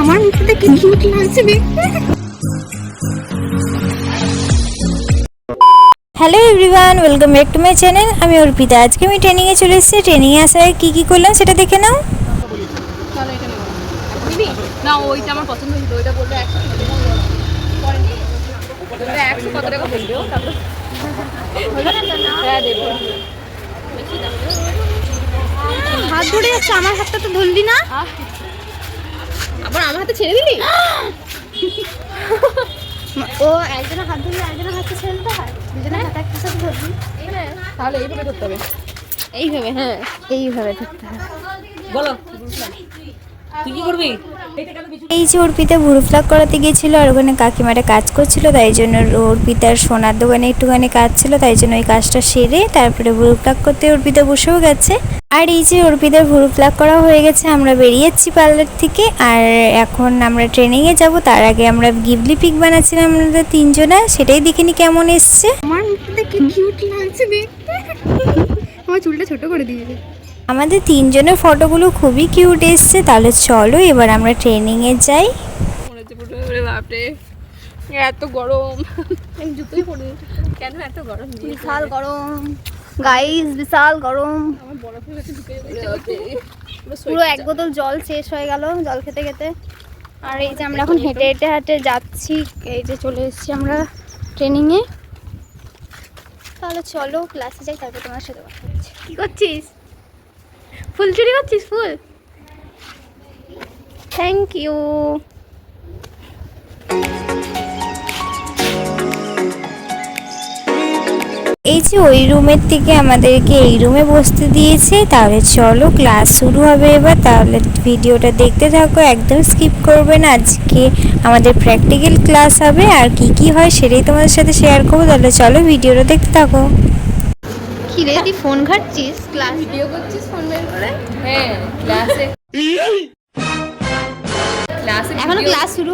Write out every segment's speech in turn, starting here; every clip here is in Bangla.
আমার hello everyone welcome back to my channel আমি অর্পিতা। আজকে আমি ট্রেনিংয়ে চলে এসেছি। ট্রেনিংয়ে আসার কী কী করলাম সেটা দেখে নাও। না ওইটা আমার পছন্দ হয়েছিল ওইটা বলবে একশো একশো কত টাকা বলবে হ্যাঁ দেবো। হাত ধরে যাচ্ছে আমার হাতটা তো ধরলি না। আবার আমার হাতে ছেড়ে দিলি? ও একজনের হাত ধরলে একজনের হাতে ছেড়ে দিতে হয়? দুজনের হাত একটা সাথে ধরবি? তাহলে এইভাবে করতে হবে। এইভাবে হ্যাঁ। এইভাবে ধরতে হবে বলো। তুই কি করবি? এই যে অর্পিতা ভুরু ফ্লাগ করাতে গিয়েছিল আর ওখানে কাকিমাটা কাজ করছিল তাই জন্য অর্পিতার সোনার দোকানে একটুখানি কাজ ছিল তাই জন্য ওই কাজটা সেরে তারপরে ভুরু ফ্লাগ করতে অর্পিতা বসেও গেছে। আর এই যে অর্পিতার ভুরু ফ্লাগ করা হয়ে গেছে আমরা বেরিয়েছি পার্লার থেকে আর এখন আমরা ট্রেনিংয়ে যাব তার আগে আমরা গিভলি পিক বানাচ্ছিলাম আমাদের তিনজনা সেটাই দেখিনি কেমন এসছে। আমার মুখটা কি কিউট লাগছে দেখতে। আমার চুলটা ছোট করে দিয়েছে। আমাদের তিনজনের ফটোগুলো খুবই কিউট এসছে তাহলে চলো এবার আমরা ট্রেনিংয়ে যাই। এত গরম। জুতোই পরে কেন এত গরম? বিশাল গরম। গাইস বিশাল গরম। পুরো এক বোতল জল শেষ হয়ে গেল জল খেতে খেতে। আর এই যে আমরা এখন হেঁটে হেঁটে হেঁটে যাচ্ছি এই যে চলে এসেছি আমরা ট্রেনিংয়ে তাহলে চলো ক্লাসে যাই তারপর তোমার সাথে কথা হচ্ছে কী করছিস? ফুল চুরি করছিস, ফুল? থ্যাংক ইউ এই যে ওই রুমের থেকে আমাদেরকে এই রুমে বসতে দিয়েছে, তাহলে চলো ক্লাস শুরু হবে এবার। তাহলে ভিডিওটা দেখতে থাকো, একদম স্কিপ করবে না। আজকে আমাদের প্র্যাকটিক্যাল ক্লাস হবে, আর কি কি হয় সেটাই তোমাদের সাথে শেয়ার করব। তাহলে চলো ভিডিওটা দেখতে থাকো। কি রে? তুই ফোন ঘাটছিস? ক্লাস ভিডিও করছিস ফোন বের করে? হ্যাঁ ক্লাসে এখনও ক্লাস শুরু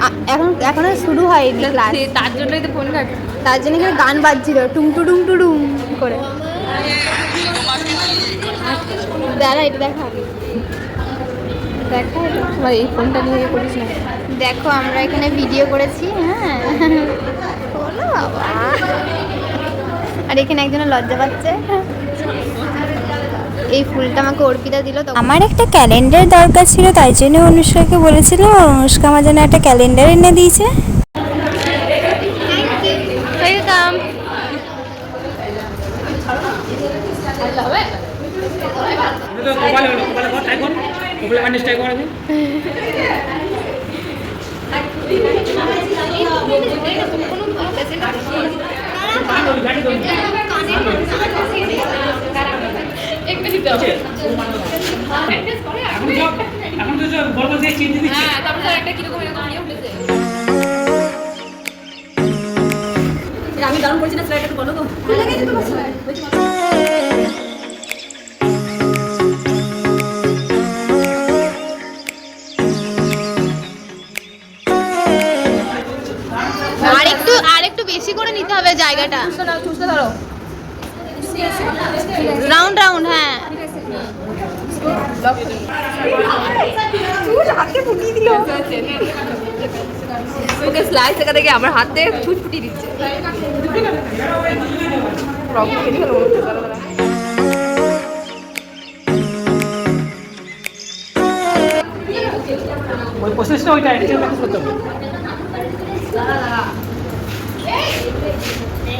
আ- এখন এখনও শুরু হয়নি ক্লাস তার জন্যই তো ফোন ঘাট তার জন্য এখানে গান বাজছিল। টুং টু টুং টু টুং করে। দাঁড়া এটা দেখা। দেখা তোমার এই ফোনটা নিয়ে করিস না। দেখো আমরা এখানে ভিডিও করেছি হ্যাঁ। বাবা। আর এখানে একজনের লজ্জা পাচ্ছে। এই ফুলটা আমাকে অর্পিতা দিল তো আমার একটা ক্যালেন্ডার দরকার ছিল তাই জন্য অনুষ্কাকে বলেছিলাম আর অনুষ্কা আমার জন্য একটা ক্যালেন্ডার এনে দিয়েছে। হ্যাঁ তারপর একটা কীরকম আমি দারুণ করছি না স্যার একটু বলো তো। আর করে নিতে হবে জায়গাটা। রাউন্ড রাউন্ড হ্যাঁ। স্লাইস দেখা দেখে আমার হাতে ছুট ফুটিয়ে দিচ্ছে। ওই প্রসেসটা ওইটা করতে হবে।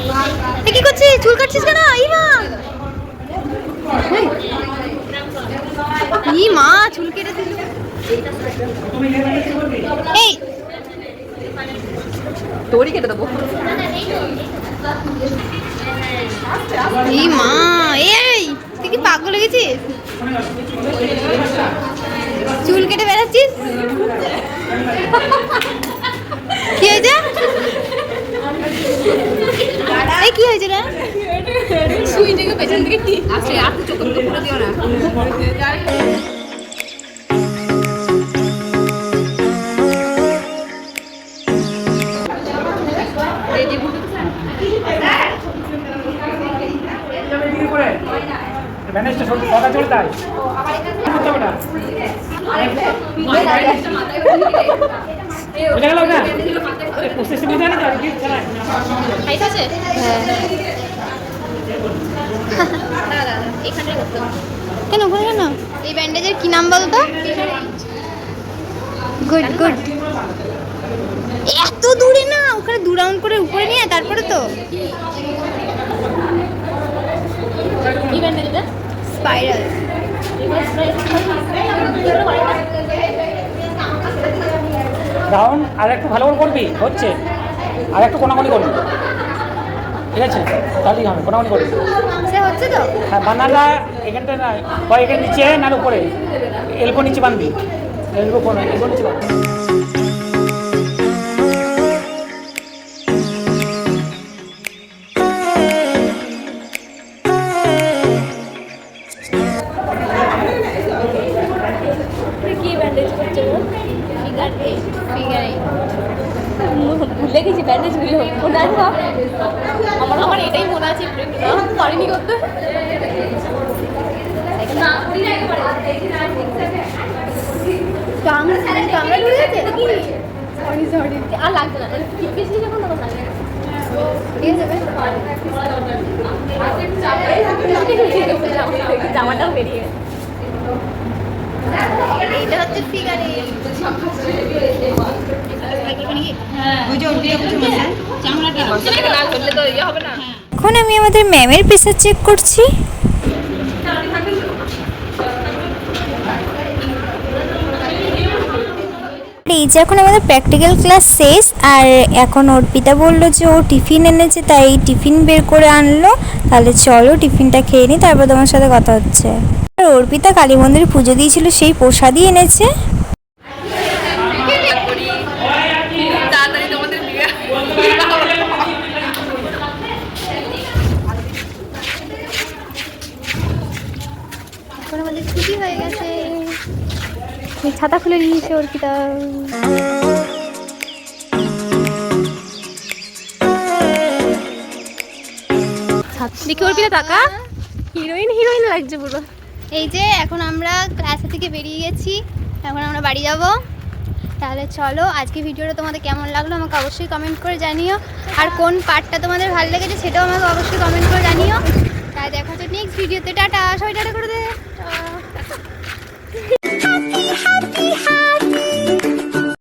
কি করছিস? চুল কাটছিস কেন? ইমা! ই মা চুল কেটে এই! তোরই কেটে দেবো। ই মা এই! তুই কি পাগল হয়ে গেছিস? চুল কেটে বেড়াচ্ছিস? কি হয়েছে রে সুইটাকে ঠিক আছে আর চোখে পুরো দিও না ম্যানেজটা সব কথা চলতে হয় কেন ওখানে কেন এই ব্যান্ডেজের কি নাম বলতো গুড গুড এত দূরে না ওখানে দু রাউন্ড করে উপরে নিয়ে তারপরে তো। স্পাইরাল রাউন্ড আর একটু ভালো করে করবি? হচ্ছে। আর একটু কোনাকোনি করবি। ঠিক আছে? তাহলেই হবে কোনাকোনি করবি। সে হচ্ছে তো? হ্যাঁ বানালা এখানটা না বা এখানে নিচে না উপরে? এলবো নিচে বানবি এলবো এলবো নিচে বানবি ভুলে গেছি ব্যান্ডেজগুলো। মনে আছে আমার আমার এটাই মনে আছে পারিনি করতে। আর লাগবে না। বেশি যখন তখন লাগে জামাটাও বেরিয়ে গেছে। এইটা হচ্ছে ফিগার। চামড়াটা। না ধরলে তো ইয়ে হবে না। এখন আমি আমাদের ম্যামের প্রেসার চেক করছি। আর এই যে এখন আমাদের প্র্যাকটিক্যাল ক্লাস শেষ আর এখন অর্পিতা বলল যে ও টিফিন এনেছে তাই টিফিন বের করে আনলো। তাহলে চলো টিফিনটা খেয়ে নিই তারপর তোমার সাথে কথা হচ্ছে। আর অর্পিতা কালী মন্দিরে পুজো দিয়েছিল সেই প্রসাদই এনেছে। ছুটি হয়ে গেছে ছাতা খুলে নিয়েছে অর্পিতা। দেখি ওর পিতা টাকা হিরোইন হিরোইন লাগছে পুরো। এই যে এখন আমরা ক্লাসে থেকে বেরিয়ে গেছি, এখন আমরা বাড়ি যাব। তাহলে চলো, আজকে ভিডিওটা তোমাদের কেমন লাগল আমাকে অবশ্যই কমেন্ট করে জানিও। আর কোন পার্টটা তোমাদের ভালো লেগেছে সেটাও আমাকে অবশ্যই কমেন্ট করে জানিও। তাই দেখা হচ্ছে নেক্সট ভিডিওতে টাটা, সবাই টাটা করে দে।